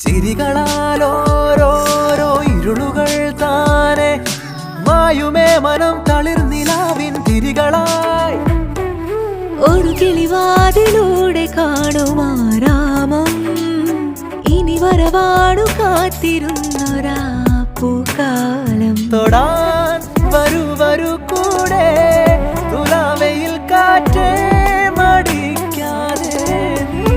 ചിരികളാൽ ഓരോരോ ഇരുളുകൾ താനെ. മായുമേ മനം തളിർനിലാവിൻ തിരികളായി. ഒരു കിളിവാതിലൂടെ കാണുമാരാമം ഇനി വരവാണു കാത്തിരുന്നൊരാപ്പൂക്കാലം തൊടാൻ വരൂ വരൂ കൂടെ. തുലാവയിൽ കാറ്റേ മടിക്കാതെ നീ.